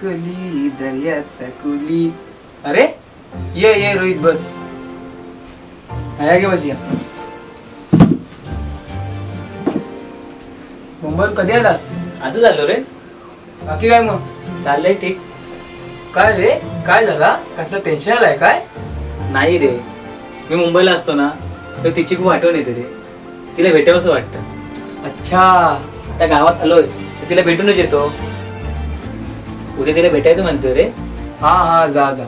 खोली दर्याचा कुली. अरे ये ये रोहित बस. आहे गे बस या. मुंबईत कधी आलास? आता झालो रे. बाकी काय मग? चाललंय ठीक. काय रे? काय झाला? कसलं टेन्शन आलाय काय? नाही रे. मी मुंबईला असतो ना तर तिची खूप आठवण येते रे. तिला भेटावंसं वाटतं. अच्छा. आता गावात आलोय तर तिला भेटूनच येतो. उद्या तिला भेटायचं म्हणतोय रे. हा हा जा जा.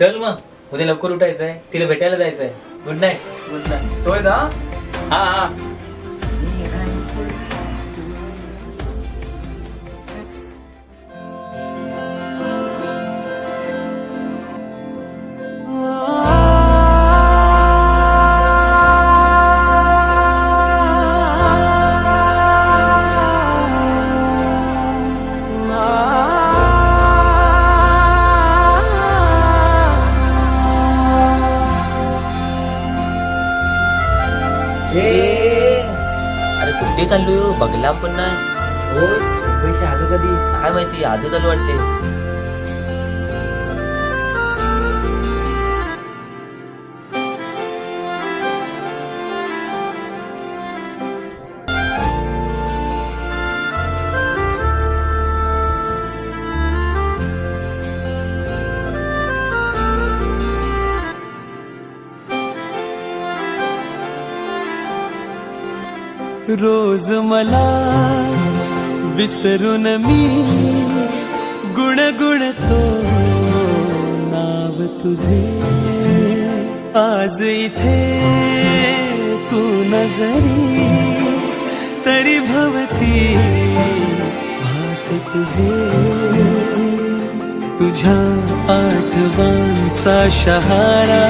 चल मग. उद्या लवकर उठायचंय. तिला भेटायला जायचंय. गुड नाईट गुड नाईट सोय जा. हा हा. कुठे चाललो बघला पण नाही. हो पैसे आलो कधी? काय माहिती आजच चालू वाटते. रोज मला विसरून मी गुणगुणतो नाव तुझे. आज इथे तू नजरी तरी भवती भास तुझे. तुझ्या आठवांचा शहारा